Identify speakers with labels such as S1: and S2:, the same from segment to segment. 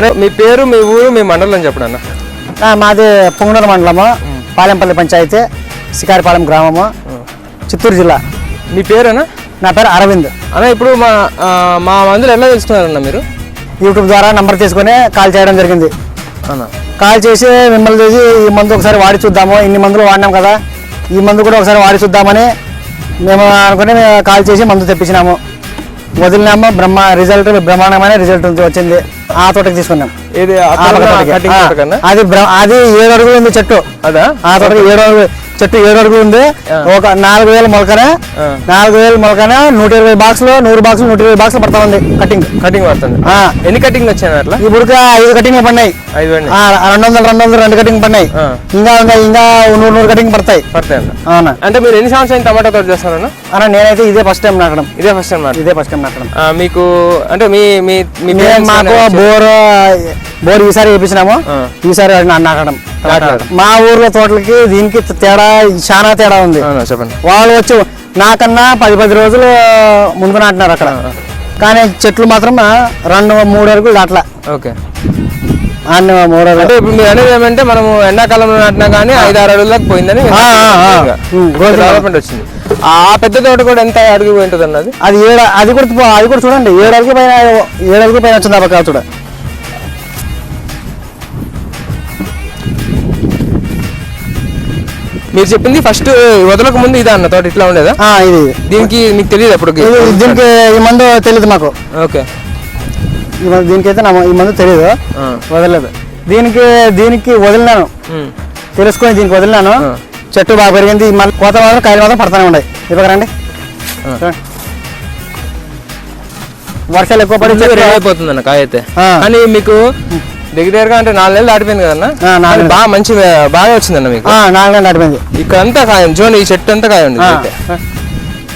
S1: అనే మీ పేరు మీ ఊరు మీ మండలం చెప్పండి అన్న.
S2: మాది పొంగనూరు మండలము పాలెంపల్లి పంచాయతీ శికారిపాలెం గ్రామము చిత్తూరు జిల్లా.
S1: మీ పేరేనా?
S2: నా పేరు అరవింద్.
S1: అన్న ఇప్పుడు మా మా మందులు ఎలా తెలుసుకున్నారన్న మీరు?
S2: యూట్యూబ్ ద్వారా నంబర్ తీసుకొని కాల్ చేయడం జరిగింది.
S1: అన్న.
S2: కాల్ చేసి మిమ్మల్ని చూసి ఈ మందు ఒకసారి వాడి చూద్దాము ఇన్ని మందులు వాడినాం కదా ఈ మందు కూడా ఒకసారి వాడి చూద్దామని మేము అనుకుని కాల్ చేసి మందు తెప్పించినాము. వదిలినాము? బ్రహ్మ రిజల్ట్ బ్రహ్మాండమైన రిజల్ట్ వచ్చింది. ఆ తోటకి తీసుకున్నాం.
S1: తోటకన్నా?
S2: అది అది ఏడు అడుగులు ఉంది చెట్టు.
S1: అదా?
S2: ఆ తోటకి ఏడు అడుగులు చెట్టు ఏడు అడుగులు ఉంది. ఒక నాలుగు వేల మొలకన. నాలుగు వేల మొలకన నూట ఇరవై బాక్సులు నూరు బాక్సులు నూట ఇరవై బాక్సులు పడతా ఉంది కటింగ్.
S1: కటింగ్ పడుతుంది. ఎన్ని కటింగ్ వచ్చాయి అట్లా?
S2: ఇప్పుడు ఐదు కటింగ్ పడినాయి. రెండు వందలు రెండు వందలు రెండు కటింగ్ పడినాయి. ఇంకా ఇంకా ఇంకా నూరు నూరు కటింగ్ పడతాయి.
S1: పడతాయి
S2: అవునా.
S1: అంటే మీరు ఎన్ని సంవత్సరాలు టమాటా తోట చేస్తారన్న
S2: అన్న? నేనైతే ఇదే ఫస్ట్ టైం నాటడం.
S1: ఇదే ఫస్ట్ టైం
S2: ఇదే ఫస్ట్ టైం నాటడం.
S1: మీకు అంటే మీ మీ
S2: మాకు బోర్ బోర్ ఈసారి వేయించినాము. ఈసారి నాటడం. మా ఊర్లో తోటలకి దీనికి తేడా చాలా తేడా ఉంది.
S1: చెప్పండి.
S2: వాళ్ళు వచ్చి నాకన్నా పది పది రోజులు ముందు నాటినారు అక్కడ. కానీ చెట్లు మాత్రం రెండు మూడు అడుగులు దాట్లా.
S1: ఓకే.
S2: అన్ని మూడు
S1: అంటే ఇప్పుడు మీరు అనేది ఏమంటే మనము ఎండాకాలంలో నాటినా కానీ ఐదు ఆరు అడుగులకు పోయిందని డెవలప్మెంట్ వచ్చింది. ఆ పెద్ద తోట కూడా ఎంత అడుగు ఉంటుంది అన్నది
S2: అది ఏడు అది కూడా అది కూడా చూడండి. ఏడు అడుగు పైన ఏడు అడుగు పైన వచ్చింది అబ్బా చూడ.
S1: మీరు చెప్పింది ఫస్ట్ వదలక ముందు ఇదా అన్న తోట ఇట్లా ఉండేదా?
S2: ఇది.
S1: దీనికి మీకు తెలియదు అప్పుడు
S2: దీనికి ఈ మందు తెలియదు మాకు.
S1: ఓకే.
S2: ఈ మందు దీనికైతే నా ఈ మందు తెలియదు. వదలలేదు. దీనికి దీనికి వదిలినాను. తెలుసుకొని దీనికి వదిలినాను. చెట్టు బాగా పెరిగింది. ఈ మళ్ళీ కోత మాత్రం కాయలు మాత్రం పడతానే ఉన్నాయి. ఇవ్వక రండి. వర్షాలు ఎక్కువ పడి
S1: అయిపోతుంది అన్న కాయ అయితే. కానీ మీకు దగ్గరగా అంటే నాలుగు నెలలు దాటిపోయింది కదన్న? బాగా మంచి బాగా వచ్చిందన్న మీకు?
S2: నాలుగు గంటలు దాటిపోయింది.
S1: ఇక్కడ అంతా కాయ. చూడండి ఈ చెట్టు అంతా కాయ.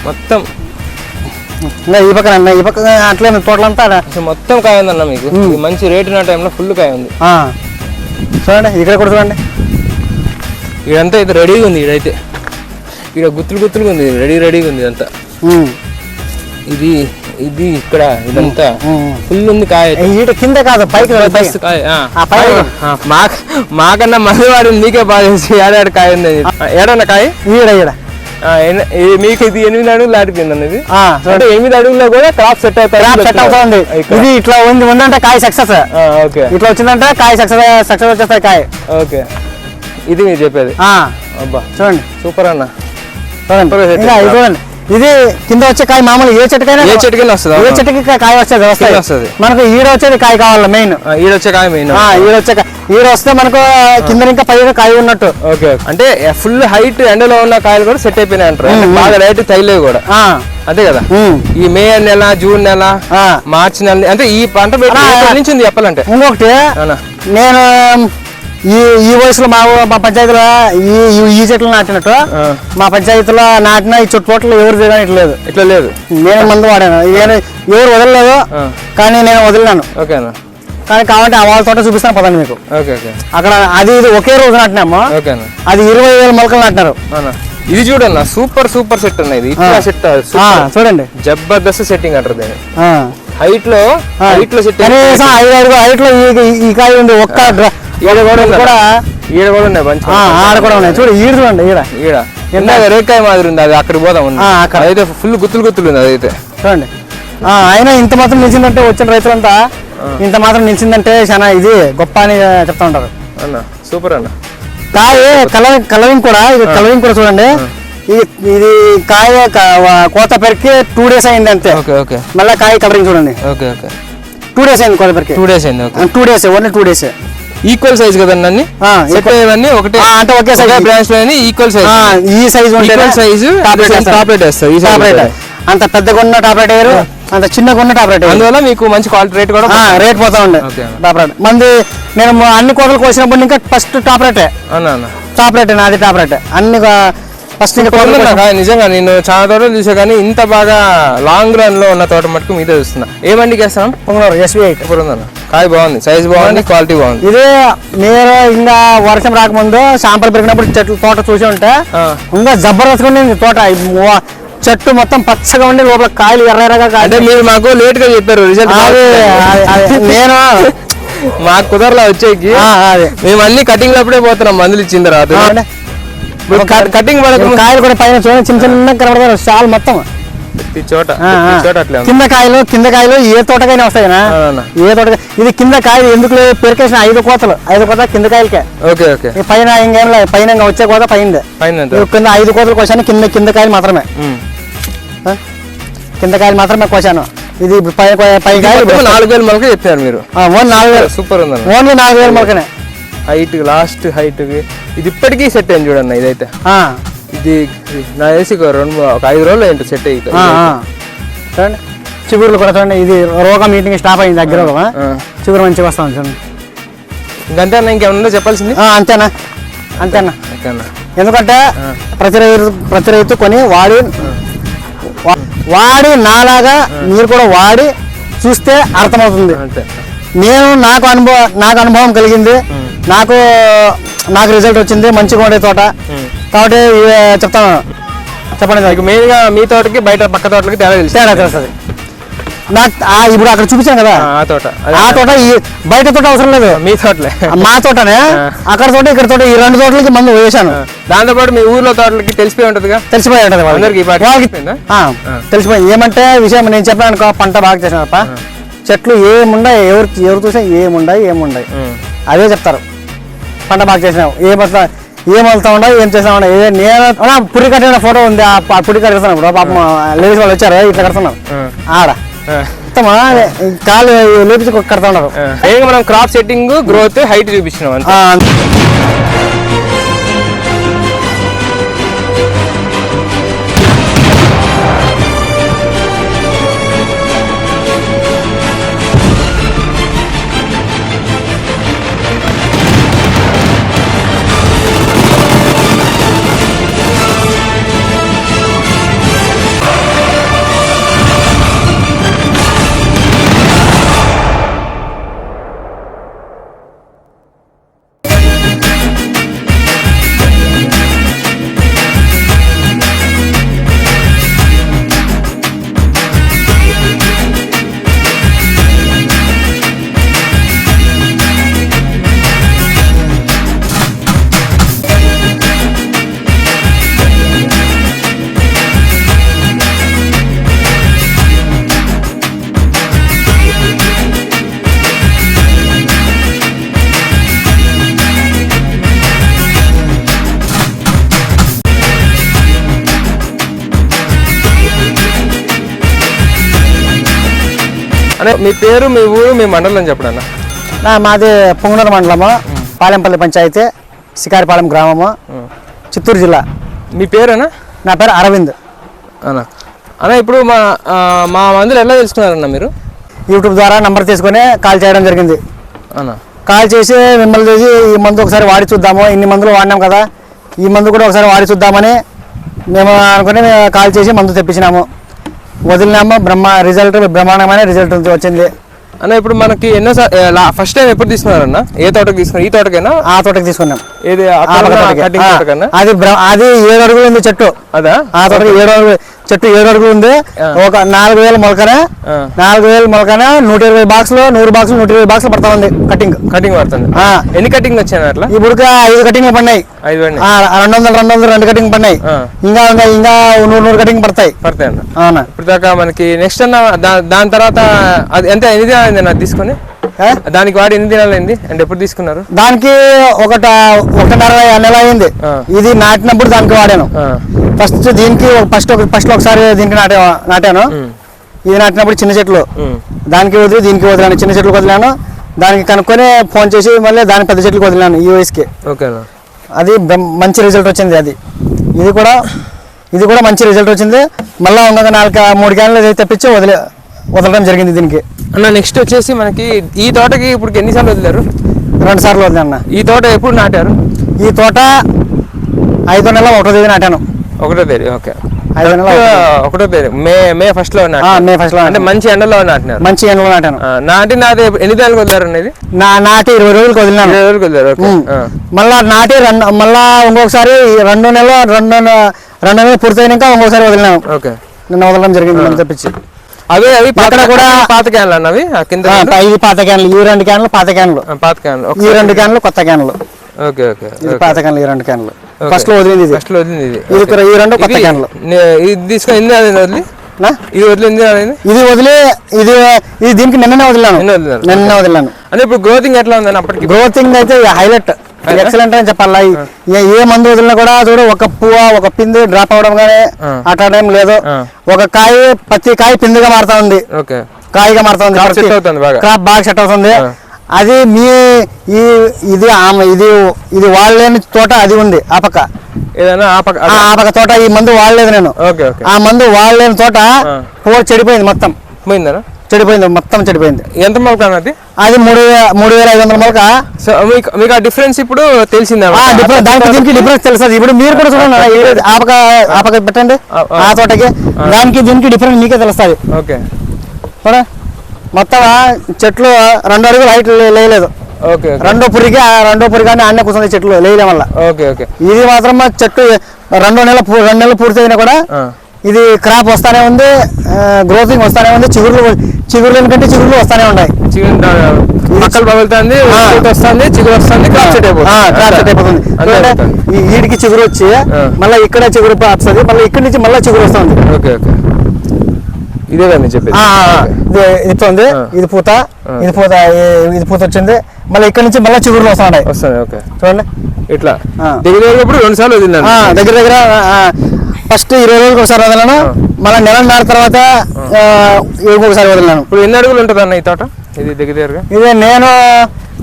S1: మొత్తం.
S2: ఈ పక్కన అన్న, ఈ పక్క అట్లే తోటలంతా
S1: మొత్తం కాయ ఉందన్న మీకు. మంచి రేటు ఉన్న టైంలో ఫుల్ కాయ ఉంది.
S2: చూడండి ఇక్కడ కూడా చూడండి.
S1: ఇదంతా అయితే రెడీగా ఉంది ఇదైతే ఇక్కడ గుత్తులు గుత్తులుగా ఉంది రెడీ రెడీగా ఉంది ఇదంతా. ఇది ఇది ఇక్కడ ఇదంతా. ఫుల్ ఉంది కాయ.
S2: ఈట కింద కాదు పైకి
S1: మాక మాకన్నా మంది వాడి మీకే బాగా తెలుసు. ఏడాడు కాయ ఉంది ఏడన్న కాయ?
S2: ఈడ ఈడ.
S1: మీకు ఇది ఎనిమిది అడుగులు దాటిపోయింది అన్నది
S2: ఆ,
S1: అంటే ఎనిమిది అడుగుల్లో కూడా క్రాప్ సెట్
S2: క్రాప్ సెట్ అవుతుంది.
S1: ఇక్కడ.
S2: ఇది ఇట్లా ఉంది ఉందంటే కాయ సక్సెస్
S1: ఓకే.
S2: ఇట్లా వచ్చిందంటే కాయ సక్సెస్ సక్సెస్ వచ్చేస్తాయి కాయ.
S1: ఓకే. ఇది మీరు చెప్పేది.
S2: ఆ,
S1: అబ్బా.
S2: చూడండి.
S1: సూపర్ అన్న.
S2: చూడండి. చూడండి. ఇది కింద వచ్చే కాయ మామూలు ఏ చెట్టుకైనా
S1: ఏ చెట్టుకైనా వస్తుందా?
S2: ఏ చెట్టుకి కాయ వచ్చేది వస్తాయి
S1: వస్తది.
S2: మనకు ఈడ వచ్చేది కాయ కావాలి మెయిన్
S1: ఆ, ఈడొచ్చే కాయ మెయిన్
S2: ఈడ వచ్చే ఈడ వస్తే మనకు కింద ఇంకా పైన కాయ ఉన్నట్టు.
S1: ఓకే అంటే ఫుల్ హైట్ ఎండలో ఉన్న కాయలు కూడా సెట్ అయిపోయినాయి అంటారు. అంటే బాగా డైరెక్ట్ తైలేవు కూడా. అంతే కదా. ఈ మే నెల జూన్ నెల. మార్చి నెల అంటే ఈ పంట నుంచి ఉంది చెప్పాలంటే?
S2: ఇంకొకటి నేను ఈ ఈ వయసులో మా మా పంచాయతీలో ఈ ఈ- చెట్లు నాటినట్టు. మా పంచాయతీలో నాటిన ఈ చుట్టుపక్కల ఎవరు తిరగట్లేదు
S1: ఇట్లా లేదు.
S2: నేను మందు వాడాను. ఎవరు వదలలేదు. కానీ నేను వదిలినాను.
S1: ఓకే అన్న
S2: కానీ కావాలంటే ఆ వాళ్ళ తోట చూపిస్తాను పదండి మీకు. అక్కడ అది ఇది ఒకే రోజు నాటినాము. అది ఇరవై వేల మొలకలు నాటినారు.
S1: ఇది చూడన్న సూపర్ సూపర్ సెట్ అన్న ఇది. ఇట్లా సెట్
S2: చూడండి.
S1: జబర్దస్త్ సెట్టింగ్ అంటారు దీన్ని. హైట్లో. హైట్లో సెట్
S2: కనీసం ఐదు అడుగు హైట్లో ఈ- కాయ ఉంది ఒక్క డ్ర-
S1: ఈడ కూడా ఈడ కూడా ఉన్నాయి మంచి
S2: ఆ, ఆడ కూడా ఉన్నాయి. చూడు ఈడు చూడండి ఈడ.
S1: ఈడ. ఇందాక రేకాయ మాదిరి ఉంది అది అక్కడికి పోదాం ఉంది.
S2: అక్కడ.
S1: అదైతే ఫుల్ గుత్తులు గుత్తులు ఉంది అదైతే.
S2: చూడండి. ఆ, అయినా ఇంత మాత్రం నిలిచిందంటే వచ్చిన రైతులంతా ఇంత మాత్రం నిలిచిందంటే చాలా ఇది గొప్ప అని చెప్తా ఉంటారు.
S1: అన్న సూపర్ అన్న.
S2: కాయ కలరింగ్ కలరింగ్ కూడా ఇది కలరింగ్ కూడా చూడండి. ఇది ఇది కాయ కోత పెరికి టూ డేస్ అయింది అంతే.
S1: Okay okay.
S2: మళ్ళీ కాయ కలరింగ్ చూడండి.
S1: Okay okay.
S2: టూ డేస్ అయింది కోత పెరికి
S1: టూ డేస్ అయింది
S2: two days only two days
S1: equal size కదండి అన్ని? సెట్ అయ్యేవన్నీ ఒకటే.
S2: అంటే ఒకే size.
S1: బ్రాంచ్లో ఈక్వల్ సైజ్
S2: ఈ size
S1: equal size top rate వేస్తారు. ఈ
S2: టాప్ రేట్
S1: size
S2: అంత పెద్దగా ఉన్న టాప్ రేట్ వేయరు అంత చిన్నగా ఉన్న టాప్ రేట్ వేయరు.
S1: అందువల్ల మీకు మంచి క్వాలిటీ రేట్ కూడా
S2: రేట్ పోతా ఉండే.
S1: ఓకే.
S2: టాప్ రేట్ మంది నేను అన్ని కోతలు కోసినప్పుడు ఇంకా ఫస్ట్ టాప్ రేటే
S1: అన్న? అన్న
S2: టాప్ రేటే నాది టాప్ రేటే అన్ని ఫస్ట్
S1: నిజంగా నేను చాలా తోటలు చూసా కానీ ఇంత బాగా లాంగ్ రన్లో ఉన్న తోట మటుకు మీదే చూస్తున్నా. ఏ బండికి వేస్తాం?
S2: పొంగనూరు ఎస్బీ ఎయిట్
S1: ఇప్పుడు ఉందన్న? కాయ బాగుంది సైజ్ బాగుంది క్వాలిటీ బాగుంది.
S2: ఇది మీరు ఇంకా వర్షం రాకముందు శాంపల్ పెరిగినప్పుడు చెట్లు తోట చూసి ఉంటే. ఇంకా జబర్దస్త్ ఉండింది తోట. చెట్టు మొత్తం పచ్చగా ఉండి లోపల కాయలు ఎర్ర ఎర్రగా
S1: అంటే మీరు మాకు లేట్గా చెప్పారు రిజల్ట్
S2: అది అది- అది. నేను
S1: మాకు కుదరలా వచ్చేకి.
S2: అదే.
S1: మేము అన్ని కటింగ్ అప్పుడే పోతున్నాం మందులు ఇచ్చిన తర్వాత. కటింగ్
S2: కాయలు కూడా పైన చూడండి చిన్న చిన్న కనబడతారు చాలా మొత్తం.
S1: ప్రతి చోట చోట అట్లే ఉంది.
S2: కింద కాయలు కింద కాయలు ఏ తోటకైనా వస్తాయినా. ఏ తోట ఇది కింద కాయలు ఎందుకు పెరికేసిన? ఐదు కోతలు. ఐదు కోత కింద కాయలకే.
S1: Okay okay.
S2: పైన ఇంకేం లేదు పైన వచ్చే కోత పైన? కింద ఐదు కోతలు కోసాను కింద కింద కాయలు మాత్రమే? కింద కాయలు మాత్రమే కోసాను. ఇది పై పై- కాయలు
S1: నాలుగు వేలు మొలక చెప్పారు మీరు.
S2: ఆ, ఓన్లీ నాలుగు వేలు.
S1: సూపర్ ఉందన్న.
S2: ఓన్లీ నాలుగు వేలు మొలకనే.
S1: హైట్ లాస్ట్ హైట్ ఇది ఇప్పటికీ సెట్ అయింది చూడన్న ఇదైతే. ఇది నా వేసి రెండు ఒక ఐదు రోజులు ఏంటో సెట్ అయ్యి.
S2: ఆ, ఆ. చూడండి. చిగురులు కూడా చూడండి ఇది రోగం మీటింగ్ స్టాప్ అయింది దగ్గర. చిగురు మంచిగా వస్తాం చూడండి.
S1: ఇంకంతే అన్న ఇంకేమన్నా ఉందో చెప్పాల్సింది?
S2: అంతేనా? అంతేనా? ఎందుకంటే ప్రతి రైతు ప్రతి రైతు కొని వాడి వాడి నాలాగా మీరు కూడా వాడి చూస్తే అర్థమవుతుంది. నేను నాకు అనుభవం నాకు అనుభవం కలిగింది. నాకు నాకు రిజల్ట్ వచ్చింది మంచిగా ఉండే తోట. కాబట్టి చెప్తాను. చెప్పండి సార్.
S1: మెయిన్గా మీ తోటకి బయట పక్క తోటలకి తేడా తెలుసు.
S2: తేడా తెలుస్తుంది నాకు ఆ ఇప్పుడు అక్కడ చూపించాను కదా.
S1: ఆ తోట.
S2: ఆ తోట ఈ బయట తోట అవసరం లేదు.
S1: మీ తోటలే.
S2: మా తోటనే అక్కడ తోట ఇక్కడ తోట ఈ రెండు తోటలకి మందు వేసాను
S1: దాంతోపాటు మీ ఊర్లో తోటలకి తెలిసిపోయి ఉంటుందిగా?
S2: తెలిసిపోయి ఉంటుంది వాళ్ళకి.
S1: తెలిసిపోయిందా?
S2: ఏమంటే విషయం నేను చెప్పాను అనుకో పంట బాగా చేసినప్ప. చెట్లు ఏముండయి ఎవరు ఎవరు చూసా ఏముండయి ఏముండయి. అదే చెప్తారు. పంట బాగా చేసినావు. ఏం వస్తా ఏం వెళ్తా ఉండవు ఏం చేస్తా ఉండవు ఏ నేను పురి కట్టిన ఫోటో ఉంది ఆ పురి కడుతున్నాను ఇప్పుడు పాపం లేడీస్ వాళ్ళు వచ్చారు ఇట్లా కడుతున్నారు. ఆడ. మొత్తమా కాలు లేపించి కడతా ఉన్నారు.
S1: మనం క్రాప్ సెట్టింగ్ గ్రోత్ హైట్ చూపించినాం అనే మీ పేరు మీ ఊరు మీ మండలం చెప్పండి అన్న.
S2: నా మాది పొంగునూరు మండలము పాలెంపల్లి పంచాయతీ శికారిపాలెం గ్రామము చిత్తూరు జిల్లా.
S1: మీ పేరేనా?
S2: నా పేరు అరవింద్.
S1: అన్న. అన్న ఇప్పుడు మా మా మందులు ఎలా తెలుసుకున్నారన్న మీరు?
S2: యూట్యూబ్ ద్వారా నంబర్ తీసుకొని కాల్ చేయడం జరిగింది.
S1: అన్న.
S2: కాల్ చేసి మిమ్మల్ని చేసి ఈ మందు ఒకసారి వాడి చూద్దాము ఇన్ని మందులు వాడినాం కదా ఈ మందు కూడా ఒకసారి వాడి చూద్దామని మేము అనుకుని కాల్ చేసి మందు తెప్పించినాము. వదిలినాము? బ్రహ్మ రిజల్ట్ బ్రహ్మాండమైన రిజల్ట్ వచ్చింది.
S1: అన్న ఇప్పుడు మనకి ఎన్నో ఫస్ట్ టైం ఎప్పుడు తీసుకున్నారన్న? ఏ తోటకి తీసుకున్నారు? ఈ తోటకైనా?
S2: ఆ తోటకి తీసుకున్నాం.
S1: ఏది
S2: అది అది ఏడు అడుగులు ఉంది చెట్టు.
S1: అదా?
S2: ఆ తోటకి ఏడు అడుగులు చెట్టు ఏడు అడుగులు ఉంది. ఒక నాలుగు వేల మొలకనే. నాలుగు వేల మొలకనే నూట ఇరవై బాక్సులు నూరు బాక్సులు నూట ఇరవై బాక్సులు పడతా ఉంది కటింగ్.
S1: కటింగ్ పడుతుంది. ఎన్ని కటింగ్ వచ్చాయి అట్లా?
S2: ఇప్పుడు ఐదు కటింగ్లు పడినాయి.
S1: ఐదు అండి
S2: రెండు వందలు రెండు వందలు రెండు కటింగ్ పడినాయి. ఇంకా ఇంకా ఇంకా నూరు నూరు కటింగ్ పడతాయి.
S1: పడతాయి అన్న.
S2: అవునా?
S1: ఇప్పుడు దాకా మనకి నెక్స్ట్ అన్న దాని తర్వాత అది ఎంత ఎన్ని దినాలు అన్న తీసుకొని? దానికి వాడి ఎన్ని దినాలు అయింది అంటే ఎప్పుడు తీసుకున్నారు?
S2: దానికి ఒకట ఒకటిన్నర నెల అయింది. ఇది నాటినప్పుడు దానికి వాడాను. ఫస్ట్ దీనికి ఫస్ట్ ఒక ఫస్ట్ ఒకసారి దీనికి నాటే నాటాను. ఇది నాటినప్పుడు చిన్న చెట్లు. దానికి వదిలి దీనికి వదిలాను చిన్న చెట్లకు వదిలాను. దానికి కనుక్కొని ఫోన్ చేసి మళ్ళీ దాని పెద్ద చెట్లకు వదిలాను ఈ వయసుకి
S1: ఓకే అన్న.
S2: అది మంచి రిజల్ట్ వచ్చింది అది. ఇది కూడా ఇది కూడా మంచి రిజల్ట్ వచ్చింది. మళ్ళీ ఇంకొక నాలుగు మూడు క్యాన్లు తెప్పించి వదిలే వదలడం జరిగింది దీనికి.
S1: అన్న నెక్స్ట్ వచ్చేసి మనకి ఈ తోటకి ఇప్పుడు ఎన్నిసార్లు వదిలేరు?
S2: రెండు సార్లు వదిలాను
S1: ఈ తోట ఎప్పుడు నాటారు?
S2: ఈ తోట ఐదో నెల ఒకటో తేదీ నాటాను.
S1: ఒకటో తేదీ ఓకే. ఒకటో తేదీ. మే మే ఫస్ట్లో
S2: మే ఫస్ట్లో
S1: అంటే మంచి ఎండలో నాటినారు.
S2: మంచి ఎండలో నాటాను.
S1: నాటి నాది ఎన్ని దినాలకు వదిలేరు అనేది?
S2: నా నాటి ఇరవై రోజులకు వదిలినాను
S1: ఇరవై రోజులకు వదిలేరు.
S2: మళ్ళా నాటి రెండు మళ్ళా ఇంకొకసారి రెండు నెలలు రెండు రెండు నెలలు పూర్తయినాక ఇంకొకసారి వదిలినాను
S1: ఓకే.
S2: నిన్న వదలడం జరిగింది మనం తెప్పించి.
S1: అవే అవి పాత
S2: ఇక్కడ కూడా-
S1: పాత క్యాన్లు అన్న అవి? ఆ కింద?
S2: ఇది పాత క్యాన్లు ఈ రెండు క్యాన్లు పాత క్యాన్లు.
S1: పాత క్యాన్లు.
S2: ఈ రెండు క్యాన్లు కొత్త క్యాన్లు.
S1: ఓకే ఓకే
S2: ఇది పాత క్యాన్లు ఈ రెండు క్యాన్లు ఫస్ట్లో వదిలింది
S1: ఫస్ట్లో వదిలింది ఇది.
S2: ఇది ఇక్కడ ఈ రెండు కొత్త
S1: ఇది
S2: క్యాన్లు
S1: ఇది తీసుకొని ఎన్ని అది వదిలి? ఇది
S2: ఇది వదిలి ఇది ఇది దీనికి నిన్ననే వదిలాను.
S1: నిన్న వదిలారు.
S2: నిన్న వదిలాను.
S1: అంటే ఇప్పుడు గ్రోతింగ్ ఎట్లా ఉందని అప్పటికి
S2: గ్రోతింగ్ అయితే హైలైట్ ఎక్సలెంట్ అని చెప్పాలా. ఏ మందు వదిలినా కూడా చూడు ఒక పువ్వ ఒక పిండి డ్రాప్ అవడం కానీ. అట్లా ఏం లేదు. ఒక కాయ ప్రతి కాయ పిండిగా మారుతా ఉంది. కాయగా మారుతా ఉంది. క్రాప్ బాగా. సెట్ అవుతుంది. అది మీ ఈ ఇది ఆమె ఇది ఇది వాళ్ళలేని తోట అది ఉంది ఆ పక్క.
S1: ఏదైనా ఆ పక్క
S2: ఆ ఆ పక్క తోట ఈ మందు వాడలేదు నేను.
S1: Okay okay.
S2: ఆ మందు వాడలేని తోట. పువ్వు చెడిపోయింది మొత్తం.
S1: పోయిందనా?
S2: చెడిపోయింది మొత్తం చెడిపోయింది.
S1: ఎంత మొలక అన్నది?
S2: అది మూడు మూడు వేల ఐదు వందల మొలక.
S1: మీకు ఆ డిఫరెన్స్ ఇప్పుడు తెలిసిందా
S2: దానికి దీనికి డిఫరెన్స్ తెలుస్తుంది ఇప్పుడు మీరు కూడా చూడండి ఈ- ఆ పక్క ఆ పక్క పెట్టండి.
S1: ఆ,
S2: తోటకి దానికి దీనికి డిఫరెన్స్ మీకే తెలుస్తుంది.
S1: ఓకే.
S2: మొత్తం చెట్లు రెండు అడుగులు హైట్
S1: ఓకే
S2: రెండో పురికి రెండో పురికి అని అన్నీ కూర్చుంది చెట్లు లేయడం వల్ల
S1: ఓకే ఓకే.
S2: ఇది మాత్రం చెట్టు రెండో నెల రెండు నెలలు పూర్తి అయినా కూడా. ఇది క్రాప్ వస్తానే ఉంది గ్రోతింగ్ వస్తానే ఉంది చిగుర్లు చిగుర్లు ఎందుకంటే చిగుర్లు వస్తానే ఉన్నాయి.
S1: పక్కలు పగులుతుంది వస్తుంది చిగురు వస్తుంది క్రాప్ సెట్ అయిపోతుంది.
S2: చిగురు వచ్చి. మళ్ళీ ఇక్కడ చిగురు వస్తుంది మళ్ళీ ఇక్కడి నుంచి మళ్ళీ చిగురు వస్తుంది.
S1: Okay okay. ఇదే కదా చెప్పేది.
S2: ఇది
S1: ఆ.
S2: ఇది పూత. ఇది పూత ఇది పూత వచ్చింది. మళ్ళీ ఇక్కడ నుంచి మళ్ళీ చిగురులు వస్తున్నాయి.
S1: వస్తుంది ఓకే.
S2: చూడండి.
S1: ఇట్లా. దగ్గర దగ్గర రెండు సార్లు వదిలిందండి
S2: ఆ, దగ్గర దగ్గర ఫస్ట్ ఇరవై రోజులకు ఒకసారి వదిలాను. మళ్ళీ నెల నాడు తర్వాత ఆ, ఇంకొకసారి వదిలినాను
S1: ఇప్పుడు ఎన్ని అడుగులు ఉంటుంది అన్న ఈ తోట? ఇది దగ్గర దగ్గరగా?
S2: ఇది నేను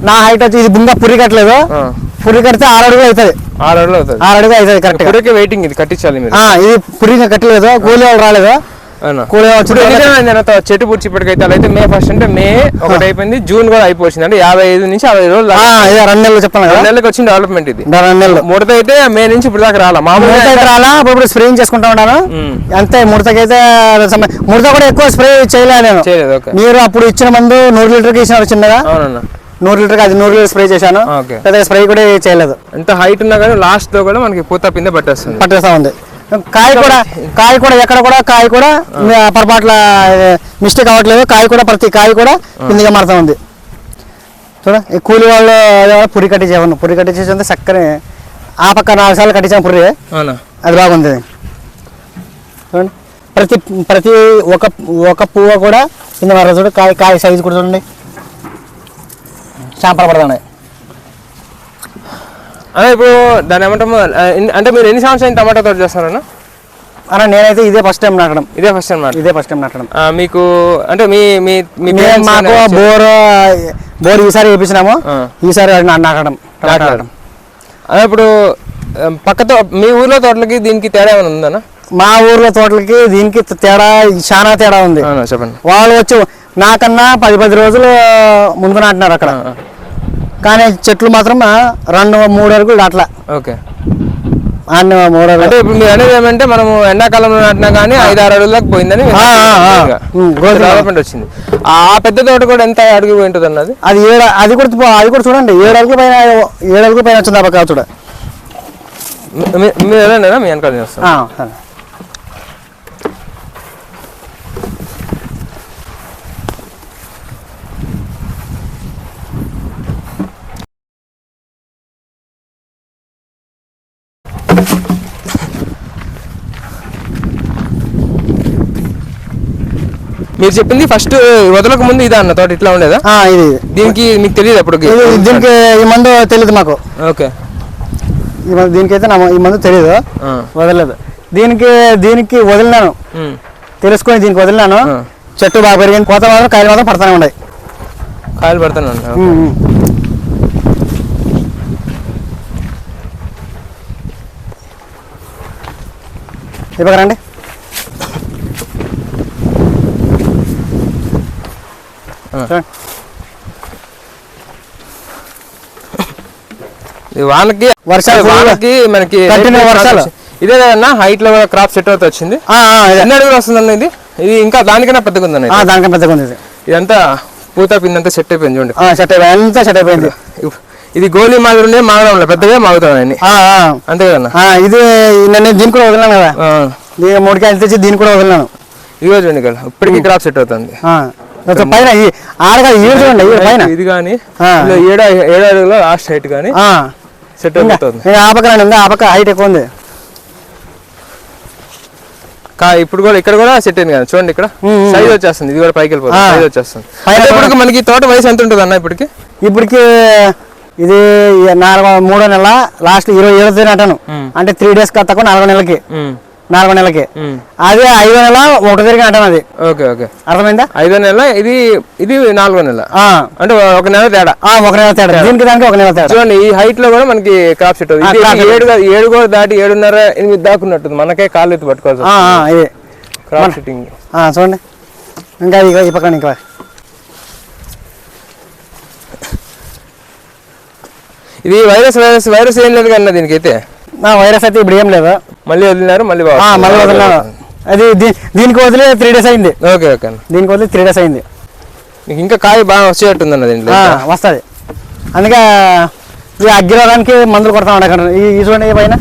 S2: నా హైట్ వచ్చి ఇది బుంగ పురి కట్టలేదు. పురి కడితే ఆరు అడుగు అవుతుంది.
S1: ఆరు అడుగులు అవుతుంది.
S2: ఆరు అడుగు అవుతుంది కరెక్ట్
S1: వెయిటింగ్ ఇది కట్టించాలి మీరు.
S2: ఇది పురిగా కట్టలేదు కూలీ వాళ్ళు రాలేదు.
S1: చెట్టు పుచ్చి ఇప్పటికైతే అలా అయితే మే ఫస్ట్ అంటే మే ఒకటి అయిపోయింది జూన్ కూడా అయిపోయింది అంటే యాభై ఐదు నుంచి అరవై రోజులు
S2: రెండు నెలలు చెప్పాను
S1: రెండు నెలలకు వచ్చిన డెవలప్మెంట్ ఇది.
S2: రెండు నెలలు.
S1: ముడత అయితే మే నుంచి ఇప్పుడు దాకా రాలా.
S2: అయితే రాలా ఇప్పుడు స్ప్రేయింగ్ చేసుకుంటా ఉన్నాను. అంతే ముడతకైతే ముడత కూడా ఎక్కువ స్ప్రే చేయలేదు నేను మీరు అప్పుడు ఇచ్చిన మందు నూరు లీటర్కి ఇచ్చినారు చిన్నగా
S1: అవునన్నా.
S2: నూరు లీటర్కి అది నూరు లీటర్ స్ప్రే చేశాను. పెద్దగా స్ప్రే కూడా చేయలేదు.
S1: ఎంత హైట్ ఉన్నా కానీ లాస్ట్తో కూడా మనకి పూత పింద పట్టేస్తుంది.
S2: పట్టేస్తా ఉంది. కాయ కూడా కాయ కూడా ఎక్కడ కూడా కాయ కూడా పొరపాట్ల మిస్టేక్ అవ్వట్లేదు. కాయ కూడా ప్రతి కాయ కూడా కిందిగా మారుతా ఉంది. చూడ ఈ కూలి వాళ్ళు పురి కట్టించేవాళ్ళు. పురి కట్టించేసి చక్కని ఆ పక్క నాలుగు సార్లు కట్టించాను పురి. అది బాగుంది. చూడండి ప్రతి ప్రతి ఒక ఒక పువ్వు కూడా కింద మారుతుంది కాయ కాయ సైజు కూడా చూడండి. చాంపలు పడుతున్నాయి
S1: అదే ఇప్పుడు దాని ఏమంటాము అంటే మీరు ఎన్ని సంవత్సరాలు టమాటా తోట చేస్తారన్న
S2: అన్న నేనైతే ఇదే ఫస్ట్ టైం నాటడం.
S1: ఇదే ఫస్ట్ అనమాట
S2: ఇదే ఫస్ట్ టైం నాటడం.
S1: మీకు అంటే మీ మీ మీ
S2: మేము మాకు? బోర్ బోర్ ఈసారి వేపించినాము. ఈసారి నాటడం
S1: నాటడం. అదే ఇప్పుడు పక్కతో మీ ఊర్లో తోటలకి దీనికి తేడా ఏమైనా ఉందన్న?
S2: మా ఊర్లో తోటలకి దీనికి తేడా చాలా తేడా ఉంది.
S1: చెప్పండి.
S2: వాళ్ళు వచ్చి నాకన్నా పది పది రోజులు ముందు నాటినారు అక్కడ. కానీ చెట్లు మాత్రం రెండు మూడు అడుగులు దాట్లా.
S1: ఓకే.
S2: అన్ని మూడు
S1: అంటే ఇప్పుడు మీరు అనేది ఏమంటే మనము ఎండాకాలంలో నాటినా కానీ ఐదు ఆరు అడుగులకు పోయిందని డెవలప్మెంట్ వచ్చింది. ఆ పెద్ద తోట కూడా ఎంత అడుగు ఉంటుంది అన్నది
S2: అది ఏడు అది కూడా అది కూడా చూడండి ఏడు అడుగుల పైన ఏడు అడుగుల పైన వచ్చింది ఆ పక్క చూడ.
S1: మీరు వెళ్ళండి మీ వెనకాల చేస్తాం మీరు చెప్పింది ఫస్ట్ వదలక ముందు ఇదా అన్న తోట ఇట్లా ఉండేదా?
S2: ఇది.
S1: దీనికి మీకు తెలియదు అప్పుడు
S2: దీనికి ఈ మందు తెలియదు మాకు.
S1: ఓకే.
S2: ఈ మందు దీనికైతే నా ఈ మందు తెలియదు. వదలలేదు. దీనికి దీనికి వదిలినాను. తెలుసుకొని దీనికి వదిలినాను. చెట్టు బాగా పెరిగింది కోత మాత్రం కాయలు మాత్రం పడతానే ఉన్నాయి.
S1: కాయలు పడుతున్నాను
S2: ఉమ్, ఉమ్. ఈ పక్క రండి
S1: ఆ.
S2: చూడండి.
S1: ఈ వానకి
S2: వర్షాలు
S1: వానకి మనకి
S2: వర్షాలు.
S1: ఇదే కదన్నా హైట్లో క్రాప్ సెట్ అవుతూ వచ్చింది. ఎన్ని అడుగులు వస్తుందన్న ఇది? ఇది ఇంకా దానికన్నా పెద్దగా.
S2: దానికన్నా పెద్దగా ఉంది ఇది.
S1: ఇదంతా పూత పిందంతా సెట్ అయిపోయింది చూడండి.
S2: సెట్ అయిపోయింది. అంతా సెట్ అయిపోయింది.
S1: ఇది గోలీ మాదిరి ఉండే మాగడం పెద్దగా
S2: ఆ.
S1: అంతే కదన్నా?
S2: ఇది నేను దీన్ని కూడా వదిలినాను కదా. దీని మూడు కాయలు తెచ్చి దీన్ని కూడా వదిలినాను
S1: ఇదిగో చూడండి ఇక్కడ ఇప్పటికీ క్రాప్ సెట్ అవుతుంది.
S2: పైన ఆడగా ఈడు చూడండి ఈడు పైన.
S1: ఇది కానీ. ఏడా లాస్ట్ హైట్ కానీ. సెట్
S2: ఉంది? హైట్ ఎక్కువ ఉంది.
S1: ఇప్పుడు కూడా ఇక్కడ కూడా సెట్ అయింది కదా చూడండి ఇక్కడ. సైజ్ వచ్చేస్తుంది ఇది కూడా పైకి వెళ్ళిపోతుంది. సైజ్ వచ్చేస్తుంది. ఇప్పుడు మనకి తోట వయసు ఎంత ఉంటుంది అన్న ఇప్పటికి?
S2: ఇప్పటికి ఇది నాలుగు మూడో నెల లాస్ట్ ఇరవై ఏడో అంటాను. అంటే త్రీ డేస్ తక్కువ నాలుగో నెలకి నాలుగో నెలకి. అదే ఐదో నెల ఒకటో తేదీ అంటాను అది.
S1: Okay okay.
S2: అర్థమైందా?
S1: ఐదో నెల ఇది ఇది నాలుగో నెల. అంటే ఒక నెల తేడా.
S2: ఒక నెల తేడా. దీనికి దానికి ఒక నెల తేడా.
S1: చూడండి ఈ హైట్లో కూడా మనకి క్రాప్ సెట్. ఏడు ఏడు కూడా దాటి ఏడున్నర ఎనిమిది దాకున్నట్టుంది. మనకే కాళ్ళు ఎత్తి
S2: ఇది.
S1: క్రాప్ సెట్టింగ్
S2: చూడండి. ఇంకా ఇక ఈ పక్కన ఇంకా.
S1: ఇది వైరస్ వైరస్ వైరస్ ఏం లేదు కన్నా దీనికైతే?
S2: ఆ, వైరస్ అయితే ఇప్పుడు ఏం లేదు.
S1: మళ్ళీ వదిలినారు మళ్ళీ
S2: మళ్ళీ వదిలినాను అది దీనికి వదిలే త్రీ డేస్ అయింది.
S1: ఓకే ఓకే అన్న.
S2: దీనికి వదిలి త్రీ డేస్ అయింది.
S1: మీకు ఇంకా కాయ బాగా వచ్చేటట్టుందన్న దీంట్లో
S2: వస్తుంది. అందుకే ఈ అగ్గిరోగానికి మందులు కొడతా అక్కడ. ఈ చూడండి ఈ పైన.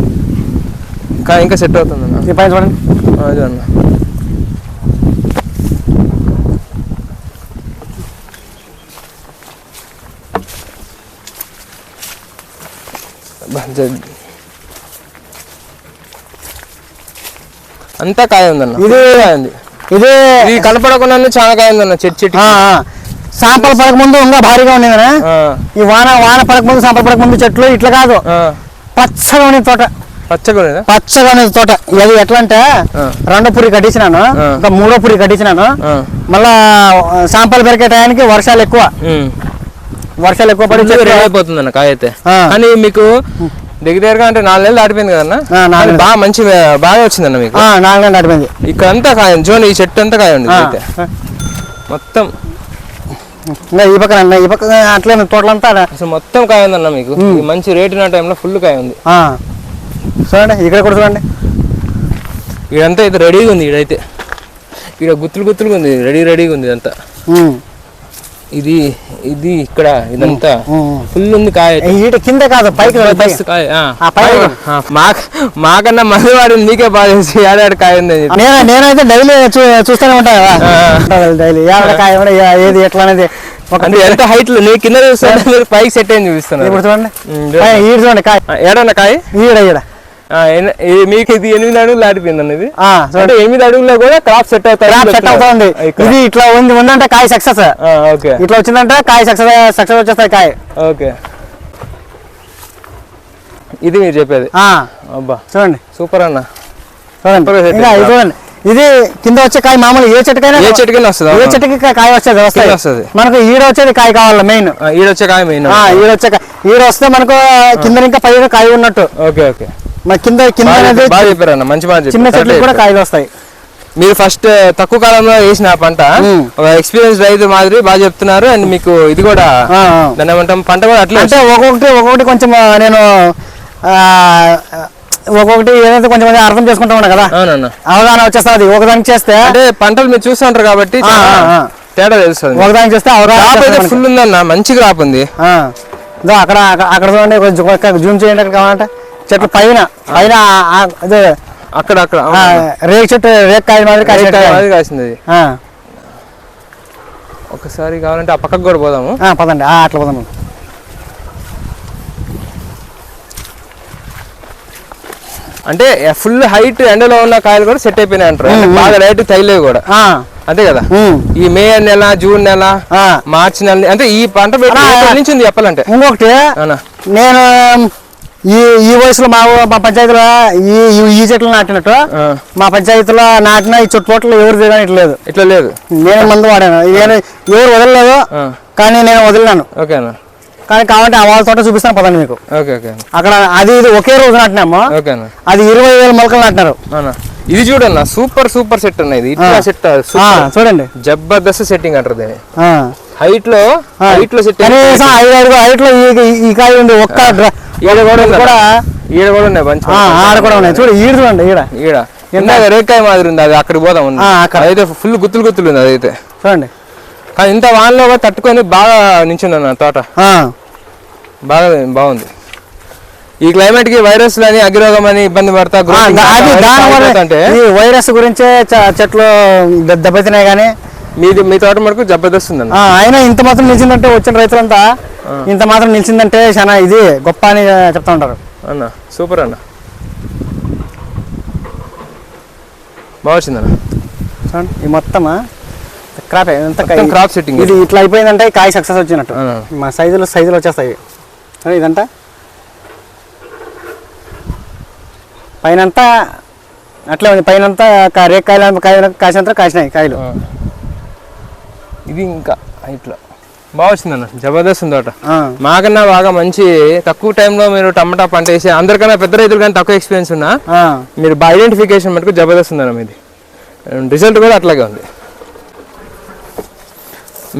S1: కాయ ఇంకా సెట్ అవుతుందన్న.
S2: ఈ పైన చూడండి.
S1: ఆ, అదే అన్న బా, జ- అంతా కాయ ఉందన్న.
S2: ఇది-
S1: ఉంది.
S2: ఇది
S1: ఇది కనపడకుండా చాలా కాయ ఉందన్న చెట్టు చెట్టు.
S2: సాంపలు పడక ముందు ఇంకా భారీగా ఉంది కదా ఈ వాన వాన పడక ముందు సాంపలు పడక ముందు చెట్లు ఇట్లా కాదు. పచ్చగా తోట.
S1: పచ్చగా
S2: పచ్చగా తోట. ఇది ఎట్లా అంటే. రెండో పురి కట్టించినాను. ఇంకా మూడో పురి కట్టించినాను. మళ్ళా సాంపలు పెరిగే టయానికి వర్షాలు ఎక్కువ. వర్షాలు ఎక్కువ పడి
S1: రెడీ అయిపోతుందన్న కాయ అయితే. కానీ మీకు దగ్గర దగ్గరగా అంటే నాలుగు నెలలు దాటిపోయింది కదన్న
S2: నెలలు.
S1: బాగా మంచి బాగా వచ్చిందన్న మీకు
S2: నాలుగు గంటలు దాటిపోయింది
S1: ఇక్కడ అంతా కాయ. చూడండి ఈ చెట్టు అంతా కాయ ఉంది. అయితే మొత్తం
S2: ఈ పక్కన. ఈ పక్కన అట్లే తోటలంతా.
S1: అసలు మొత్తం కాయ ఉందన్న మీకు ఈ మంచి రేటు ఉన్న టైంలో ఫుల్ కాయ ఉంది.
S2: చూడండి ఇక్కడ కూడా చూడండి
S1: ఇదంతా అయితే రెడీగా ఉంది ఇదైతే ఇక్కడ గుత్తులు గుత్తులుగా ఉంది రెడీ రెడీగా ఉంది ఇదంతా. ఇది ఇది ఇక్కడ ఇదంతా. ఫుల్ ఉంది కాయ.
S2: ఈట కింద కాదు పైకి
S1: కాయ మాకన్నా మంది వాడు నీకే తెలుసు ఏడాడు కాయ ఉంది
S2: నేనైతే డైలీ చూస్తూనే ఉంటాను. డైలీ. ఏడ కాయ ఏది ఎట్లా అనేది
S1: అంటే ఎంత హైట్లో నీ కింద చూస్తుంటే మీరు పైకి సెట్ అయింది చూపిస్తున్నారు.
S2: ఇప్పుడు చూడండి. ఈడ చూడండి కాయ.
S1: ఏడన్న కాయ?
S2: ఈడ ఈడ.
S1: మీకు ఇది ఎనిమిది అడుగులు దాటిపోయింది అన్నది అంటే ఎనిమిది అడుగుల్లో కూడా క్రాప్ సెట్
S2: క్రాప్ సెట్ ఇది ఇట్లా ఉంది ఉందంటే కాయ సక్సెస్.
S1: ఓకే.
S2: ఇట్లా వచ్చిందంటే కాయ సక్సెస్ సక్సెస్ వచ్చేస్తాయి కాయ.
S1: ఓకే. ఇది మీరు చెప్పేది?
S2: ఆ,
S1: అబ్బా.
S2: చూడండి.
S1: సూపర్ అన్న.
S2: చూడండి. ఇది కింద వచ్చే కాయ మామూలు ఏ చెట్టుకైనా
S1: ఏ చెట్టుకైనా వస్తుందా?
S2: ఏ చెట్టుకి కాయ వచ్చేది వస్తాయి.
S1: వస్తది.
S2: మనకు ఈడ వచ్చేది కాయ కావాలి మెయిన్
S1: ఆ, ఈడొచ్చే కాయ మెయిన్
S2: ఈడ వచ్చే కాయ ఈడ వస్తే మనకు కింద ఇంకా పైగా కాయ ఉన్నట్టు.
S1: Okay okay.
S2: మన కింద కింద అనేది
S1: బాగా చెప్పారు అన్న మంచి బాగా
S2: చిన్న
S1: కరెక్టే
S2: కూడా. కాయలు వస్తాయి.
S1: మీరు ఫస్ట్ తక్కువ కాలంలో వేసిన పంట. ఒక ఎక్స్పీరియన్స్ రైతు మాదిరి బాగా చెప్తున్నారు అండ్ మీకు ఇది కూడా. దాన్ని ఏమంటాం పంట కూడా అట్లే
S2: అంటే ఒక్కొక్కటి ఒక్కొక్కటి కొంచెం నేను ఒక్కొక్కటి ఏదైతే కొంచెం అర్థం చేసుకుంటా ఉన్నా కదా?
S1: అవునన్న.
S2: అవగాహన వచ్చేస్తుంది ఒకదానికి చేస్తే
S1: అంటే పంటలు మీరు చూస్తూ ఉంటారు కాబట్టి. తేడా తెలుస్తుంది.
S2: ఒకదానికి చేస్తే అవగాహన
S1: అయితే ఫుల్ ఉందన్న మంచి క్రాప్ ఉంది.
S2: అక్కడ అక్కడ- చూడండి కొంచెం జూమ్ చేయండి అక్కడ కావాలంటే. చెట్లు పైన పైన అదే
S1: అక్కడ అక్కడ
S2: రేక్ చెట్టు రేక్ కాయ మాదిరి చెట్టు
S1: కాసింది. ఒకసారి కావాలంటే ఆ పక్కకు కూడా పోదాము.
S2: పదండి. అట్లా పదండి
S1: అంటే ఫుల్ హైట్ ఎండలో ఉన్న కాయలు కూడా సెట్ అయిపోయినాయి అంటారు అంటే బాగా లైట్ తగిలేవి కూడా. అంతే కదా. ఈ మే నెల జూన్ నెల. మార్చి నెల అంటే ఈ పంట నుంచి చెప్పాలంటే?
S2: ఇంకొకటి నేను ఈ ఈ వయసులో మా మా పంచాయతీలో ఈ ఈ- చెట్లు నాటినట్టు మా పంచాయతీలో నాటిన ఈ చుట్టుపక్కల ఎవరు తినట్లేదు
S1: ఇట్లా లేదు.
S2: నేను మందు వాడాను. నేను ఎవరు వదలలేదు కానీ నేను వదిలినాను.
S1: ఓకే అన్న.
S2: కానీ కావాలంటే ఆ వాళ్ళ తోట చూపిస్తాను పదండి మీకు.
S1: ఓకే ఓకే అన్న.
S2: అక్కడ అది ఇది ఒకే రోజు నాటినాము. అది ఇరవై వేల మొలకలు నాటినారు.
S1: ఇది చూడన్న సూపర్ సూపర్ సెట్ అన్న ఇది. ఇట్లా. సెట్
S2: చూడండి.
S1: జబర్దస్త్ సెట్టింగ్ అంటారు దీన్ని. హైట్లో. హైట్లో సెట్
S2: కనీసం ఐదు అడుగు హైట్లో ఈ ఈ కాయ ఉంది ఒక్క డ్ర-
S1: ఈడ కూడా ఈడ కూడా ఉన్నాయి మంచి
S2: ఆడ కూడా ఉన్నాయి. చూడు ఈడు చూడండి ఈడ.
S1: ఈడ. ఇందాక రేకాయ మాదిరి ఉంది అది అక్కడికి పోదాం ఉంది. అదైతే ఫుల్ గుత్తులు గుత్తులు ఉంది అదైతే.
S2: చూడండి.
S1: కానీ ఇంత వానలో కూడా తట్టుకొని బాగా నించుంది అన్న తోట. బాగా బాగుంది. ఈ క్లైమేట్కి వైరస్ అని అగ్రోగం అని ఇబ్బంది పడతా
S2: వైరస్ గురించే చెట్లు దె- దెబ్బతిన్నాయి కానీ
S1: మీది మీ తోట మటుకు జబర్దస్త్ ఉందన్న
S2: ఆ, అయినా ఇంత మాత్రం నిలిచిందంటే వచ్చిన రైతులంతా ఇంత మాత్రం నిలిచిందంటే చాలా ఇది గొప్ప అని చెప్తా ఉంటారు.
S1: అన్న సూపర్ అన్న. బాగా వచ్చిందన్న.
S2: ఈ మొత్తం క్రాప్
S1: crop setting.
S2: ఇది ఇట్లా అయిపోయిందంటే కాయ సక్సెస్ వచ్చినట్టు. మా సైజులు సైజులు వచ్చేస్తాయి. ఇదంతా. పైనంతా అట్లే ఉంది. పైనంతా కా- రేక్కాయలు కాయ కాసినంత కాసినాయి కాయలు.
S1: ఇది ఇంకా ఇట్లా బాగా వచ్చిందన్న జబర్దస్త్ ఉంది తోట
S2: ఆ.
S1: మాకన్నా బాగా మంచి తక్కువ టైంలో మీరు టమాటా పంట వేసి అందరికన్నా పెద్ద రైతులు కానీ తక్కువ ఎక్స్పీరియన్స్ ఉన్నా. మీరు ఐడెంటిఫికేషన్ మటుకు జబర్దస్త్ ఉందన్న మీది రిజల్ట్ కూడా అట్లాగే ఉంది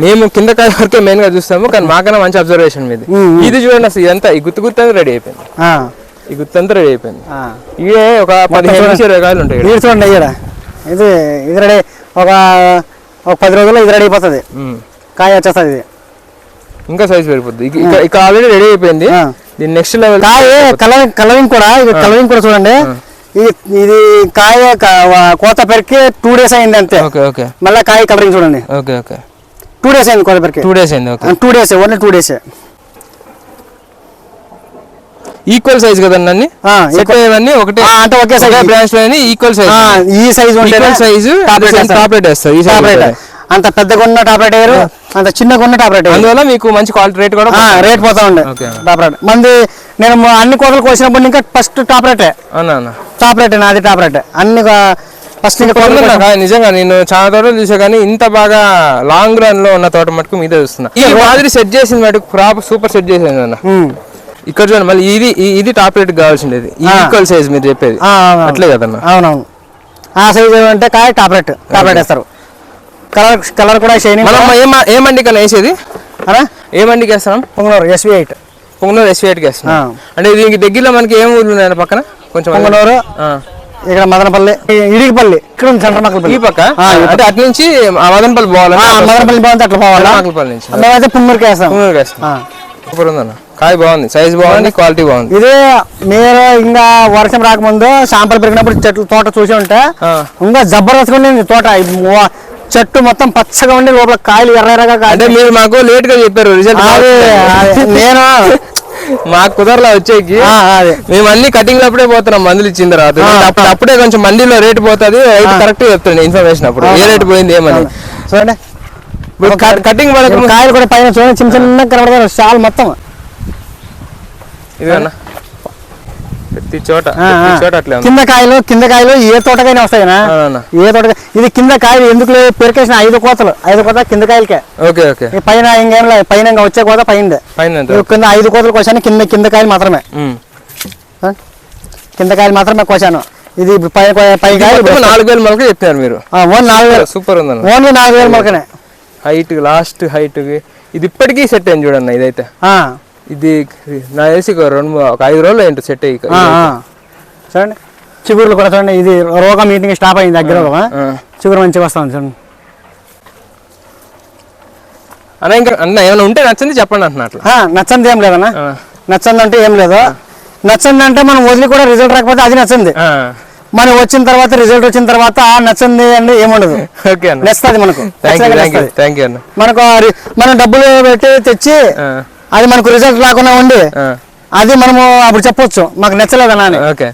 S1: మేము కింద కాయ వరకే మెయిన్గా చూస్తాము కానీ మాకన్నా మంచి అబ్జర్వేషన్ మీది. ఇది చూడండి అసలు ఇదంతా ఈ గుత్తు గుత్త రెడీ అయిపోయింది. ఈ గుత్త అంతా రెడీ అయిపోయింది. ఇవే ఒక పదిహేను. నుంచి ఇరవై కాయలు ఉంటాయి
S2: చూడండి ఇది ఇది రెడీ ఒక ఒక పది రోజుల్లో ఇది రెడీ అయిపోతుంది. కాయ వచ్చేస్తుంది. ఇది
S1: ఇంకా సైజ్ పెరిగిపోద్ది. ఇక- ఆల్రెడీ రెడీ అయిపోయింది. దీని నెక్స్ట్ లెవెల్
S2: కాయ కలరింగ్ కలరింగ్ కూడా ఇది కలరింగ్ కూడా చూడండి. ఇది ఇది కాయ కోత పెరికి టూ డేస్ అయింది అంతే.
S1: Okay okay.
S2: మళ్ళీ కాయ కలరింగ్ చూడండి.
S1: Okay okay.
S2: టూ డేస్ అయింది కోత పెరికి.
S1: టూ డేస్ అయింది okay.
S2: Two days only two days
S1: equal size కదండి సెట్ అయ్యేవన్నీ ఒకటే.
S2: అంటే ఒకే.
S1: బ్రాంచ్లో ఈక్వల్ సైజ్
S2: ఈ సైజ్
S1: ఈక్వల్ సైజ్ వేస్తారు.
S2: అంత పెద్దగా ఉన్న టాప్ రేట్ వేరు అంత చిన్నగా ఉన్న టాప్ రేట్ వేరు.
S1: అందువల్ల మీకు మంచి క్వాలిటీ రేట్ కూడా
S2: రేట్ పోతా ఉండే.
S1: ఓకే.
S2: టాప్ రేట్ మంది నేను అన్ని కోతలు కోసినప్పుడు ఇంకా ఫస్ట్ టాప్ రేటే టాప్ రేటే నాది టాప్ రేటే అన్ని ఫస్ట్
S1: నిజంగా నేను చాలా తోటలు చూసా కానీ ఇంత బాగా లాంగ్ రన్లో ఉన్న తోట మటుకు మీదే చూస్తున్నా. ఈ మాదిరి సెట్ చేసింది మటుకు క్రాప్ సూపర్ సెట్ చేసింది అన్న. ఇక్కడ చూడండి మళ్ళీ ఇది ఇది టాప్ రేట్ కావాల్సిండేది.
S2: ఆ.
S1: ఈక్వల్ సైజ్ మీరు చెప్పేది. అట్లే కదన్న?
S2: అవునవును. ఆ సైజ్ అంటే కాయ టాప్ రేట్ టాప్ రేట్ వేస్తారు. కలర్ కలర్ కూడా షైనింగ్
S1: మనం ఏ మండి కన్నా వేసేది?
S2: అనా
S1: ఏ మండికి వేస్తాం
S2: పొంగనూరు ఎస్వి ఎయిట్
S1: పొంగనూరు ఎస్వీఐట్కి వేస్తాం
S2: ఆ.
S1: అంటే దీనికి దగ్గరలో మనకి ఏం ఊర్లు ఉన్నాయి పక్కన? కొంచెం
S2: పొంగనూరు. ఇక్కడ మదనపల్లి ఇడిగిపల్లి ఇక్కడ ఉంది సెంటర్
S1: ఈ
S2: మక్కలపల్లి
S1: పక్క
S2: ఈ
S1: అంటే అటు నుంచి మదనపల్లి పోవాలంటే
S2: ఆ, మదనపల్లి బాగుంది అట్లా పోవాలా?
S1: మదనపల్లి నుంచి.
S2: మేమైతే పుమ్మూరుకి వేస్తాం.
S1: పొంగనూరుకి వేస్తాం.
S2: ఆ.
S1: సూపర్ ఉందన్న. కాయ బాగుంది సైజ్ బాగుంది క్వాలిటీ బాగుంది.
S2: ఇదే మీరు ఇంకా వర్షం రాకముందు శాంపలు పెరిగినప్పుడు చెట్లు తోట చూసి ఉంటే. ఇంకా జబర్దస్త్ ఉంది తోట. చెట్టు మొత్తం పచ్చగా ఉండి లోపల కాయలు ఎర్ర ఎర్రగా
S1: అంటే మీరు మాకు లేట్గా చెప్పారు రిజల్ట్
S2: నేను
S1: మాకు కుదరలా వచ్చేకి. మేము అన్ని కటింగ్ అప్పుడే పోతున్నాం మందులు ఇచ్చిన తర్వాత. అప్పుడు అప్పుడే కొంచెం మండీలో రేట్ పోతుంది కరెక్ట్ చెప్తుంది ఇన్ఫర్మేషన్ అప్పుడు. ఏ రేట్ పోయింది ఏమని.
S2: చూడండి.
S1: కటింగ్
S2: కాయలు కూడా పైన చూడండి చిన్న చిన్న కనబడతారు చాలా మొత్తం.
S1: ఇది అన్న ప్రతి చోట
S2: ఆ, ఆ.
S1: ప్రతి చోట అట్లే ఉంది.
S2: కింద కాయలు కింద కాయలు ఏ తోటకైనా వస్తాయినా? ఏ తోట ఇది కింద కాయలు ఎందుకు పెరికేసిన ఐదు కోతలు. ఐదు కోత కింద కాయలకే.
S1: Okay okay.
S2: పైన ఇంకేం లేదు. పైన వచ్చే కోత పైన
S1: పైన?
S2: కింద ఐదు కోతలు కోసాను కింద కింద కాయలు మాత్రమే? కింద కాయలు మాత్రమే కోసాను. ఇది పై పై- కాయలు
S1: నాలుగు వేలు మొలక చెప్పినారు మీరు.
S2: ఓన్ నాలుగు వేలు.
S1: సూపర్ ఉందన్న.
S2: ఓన్లీ నాలుగు వేలు మొలకనే.
S1: హైట్ లాస్ట్ హైట్ ఇది ఇప్పటికీ సెట్ అయింది చూడన్న ఇదైతే. ఇది తెలిసి ఒక రెండు ఒక ఐదు రోజులు ఏంటో సెట్ అయ్యి.
S2: చూడండి. చిగురులు కూడా చూడండి ఇది రోగం మీటింగ్ స్టాప్ అయింది దగ్గర. చిగురు మంచిగా వస్తుంది చూడండి.
S1: అన్న ఇంకా అన్న ఏమైనా ఉంటే నచ్చింది చెప్పండి అంటున్నా అట్లా
S2: ఆ, నచ్చంది ఏం లేదన్నా. నచ్చంది అంటే ఏం లేదు. నచ్చంది అంటే మనం వదిలి కూడా రిజల్ట్ రాకపోతే అది నచ్చింది. మనం వచ్చిన తర్వాత రిజల్ట్ వచ్చిన తర్వాత ఆ నచ్చింది అంటే ఏముండదు నచ్చుతుంది మనకు. మనకు మనం డబ్బులు పెట్టి తెచ్చి. అది మనకు రిజల్ట్ రాకుండా ఉండి. అది మనము అప్పుడు చెప్పొచ్చు. మాకు నచ్చలేదన్నా అని
S1: ఓకే.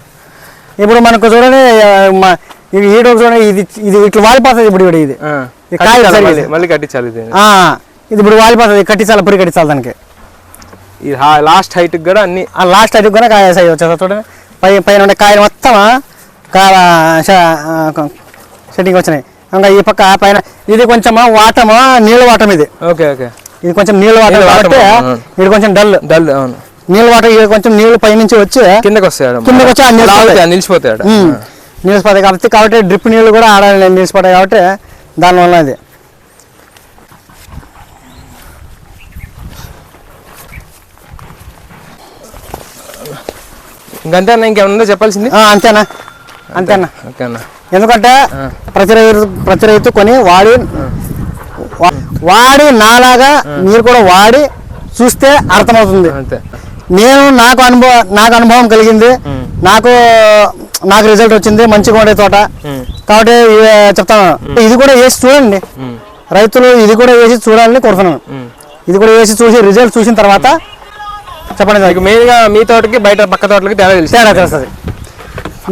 S2: ఇప్పుడు మనకు చూడండి ఆ, మా- ఇది ఈ రోజు చూడండి ఇది ఇది ఇట్లా వాలిపోతుంది ఇప్పుడు ఇక్కడ ఇది.
S1: మళ్ళీ- కట్టించాలి ఇది?
S2: ఇప్పుడు వాలిపోతుంది కట్టించాలి పురి కట్టించాలి దానికి?
S1: ఈ లాస్ట్ హైట్ కూడా అన్ని
S2: ఆ లాస్ట్ అది కూడా కాయ సైజ్ వచ్చేది చూడండి. పై పైన ఉండే కాయలు మొత్తం సెట్టింగ్ వచ్చినాయి. ఇంకా ఈ పక్క పైన ఇది కొంచెం వాటము నీళ్ళ వాటం ఇది.
S1: Okay okay.
S2: ఇది కొంచెం నీళ్ళ వాటం
S1: నీళ్ళ వాటం,
S2: కాబట్టి. ఇది కొంచెం డల్.
S1: డల్ అవును.
S2: నీళ్ళ వాటర్ ఇది కొంచెం నీళ్ళు పైనుంచి వచ్చి
S1: కిందకి వస్తాయి
S2: కిందకి వచ్చి ఆ నిలిచిపోతాయి. కాబట్టి కాబట్టి డ్రిప్ నీళ్ళు కూడా ఆడ నిలిచిపోతాయి కాబట్టి దానివల్ల ఇది.
S1: ఇంకంతే అన్న ఇంకేమన్నా చెప్పాల్సింది?
S2: అంతేనా? అంతేనా? ఎందుకంటే ప్రతి రైతు ప్రతి రైతు కొని వాడి వాడి నాలాగా మీరు కూడా వాడి చూస్తే అర్థమవుతుంది. నేను నాకు అనుభవం నాకు అనుభవం కలిగింది. నాకు నాకు రిజల్ట్ వచ్చింది మంచిగా ఉండే తోట. కాబట్టి చెప్తాను. ఇది కూడా వేసి చూడండి. రైతులు ఇది కూడా వేసి చూడాలని కోరుతున్నాను. ఇది కూడా వేసి చూసి రిజల్ట్ చూసిన తర్వాత చెప్పండి
S1: మీకు మెయిన్గా మీ తోటకి బయట పక్క తోటలకి తేడా
S2: తెలుస్తుంది.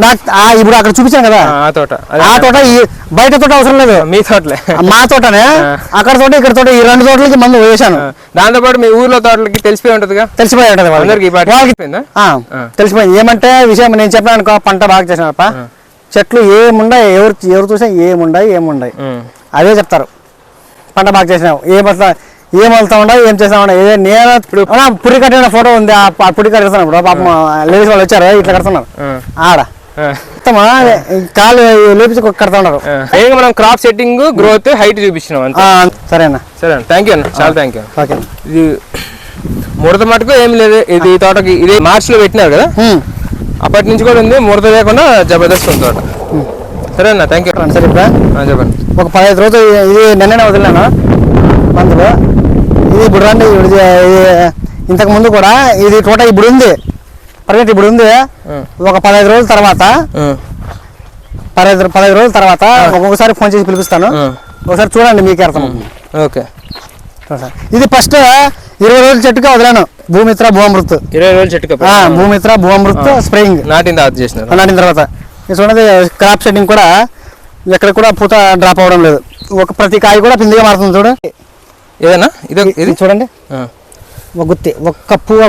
S2: నాకు ఇప్పుడు అక్కడ చూపించాను కదా.
S1: ఆ తోట.
S2: ఆ తోట బయట తోట అవసరం లేదు.
S1: మీ తోటలే.
S2: మా తోటనే. అక్కడ తోట ఇక్కడ తోట ఈ రెండు తోటలకి మందు వేసాను
S1: దాంతో పాటు మీ ఊర్లో తోటలకి తెలిసిపోయి ఉంటుందిగా?
S2: తెలిసిపోయి ఉంటది వాళ్ళకి.
S1: తెలిసిపోయిందా?
S2: ఏమంటే విషయం నేను చెప్పాను అనుకో పంట బాగా చేసినప్ప చెట్లు ఏముండయి ఎవరు ఎవరు చూసినా ఏముండయి ఏముండయి. అదే చెప్తారు. పంట బాగా చేసినావు. ఏం వస్తా ఏం వెళ్తా ఉండవు ఏం చేస్తా ఉండవు ఏదే నేను ఇప్పుడు పురి కట్టిన ఫోటో ఉంది ఆ పురి కడుతున్నాను ఇప్పుడు పాపం లేడీస్ వాళ్ళు వచ్చారు ఇట్లా కడుతున్నారు. ఆడ. కాలు లేపించి కడతా ఉన్నారు.
S1: ఆ. మెయిన్గా మనం క్రాప్ సెట్టింగ్ గ్రోత్ హైట్ చూపించినాం
S2: సరేనా
S1: సరే అన్న. థ్యాంక్ యూ అన్న. చాలా థ్యాంక్ యూ
S2: ఓకే
S1: ఇది ముడత మటుకు ఏం లేదు. ఇది తోటకి ఇది మార్చ్లో పెట్టినారు కదా. అప్పటి నుంచి కూడా ఉంది. ముడత లేకుండా జబర్దస్త్ ఉంది తోట. సరే అన్న. థ్యాంక్ యూ
S2: సరే ఇప్పుడు?
S1: చెప్పండి.
S2: ఒక పదహైదు రోజులు ఇది- నిన్ననే వదిలినాను. మందులు ఇది ఇప్పుడు రండి. ఇంతకు ముందు కూడా ఇది తోట ఇప్పుడు ఉంది. ప్రజెంట్ ఇప్పుడు ఉంది. ఒక పదహైదు రోజుల తర్వాత. పదహైదు పదహైదు రోజుల తర్వాత ఒక్కొక్కసారి ఫోన్ చేసి పిలిపిస్తాను. ఒకసారి చూడండి మీకే అర్థం
S1: ఓకే.
S2: ఇది ఫస్ట్ ఇరవై రోజుల చెట్టుగా వదిలాను. భూమిత్ర భూమృత్.
S1: ఇరవై రోజులు చెట్టుకు
S2: ఆ, భూమిత్ర భూమృత్ స్ప్రేయింగ్.
S1: నాటింది ఆది చేసినారు.
S2: నాటిన తర్వాత. చూడండి క్రాప్ సెట్టింగ్ కూడా ఎక్కడ కూడా పూత డ్రాప్ అవ్వడం లేదు. ఒక ప్రతి కాయ కూడా పిందిగా మారుతుంది చూడండి
S1: ఏదన్నా ఇది ఇది?
S2: చూడండి. ఒక గుత్తి ఒక్క పువ్వు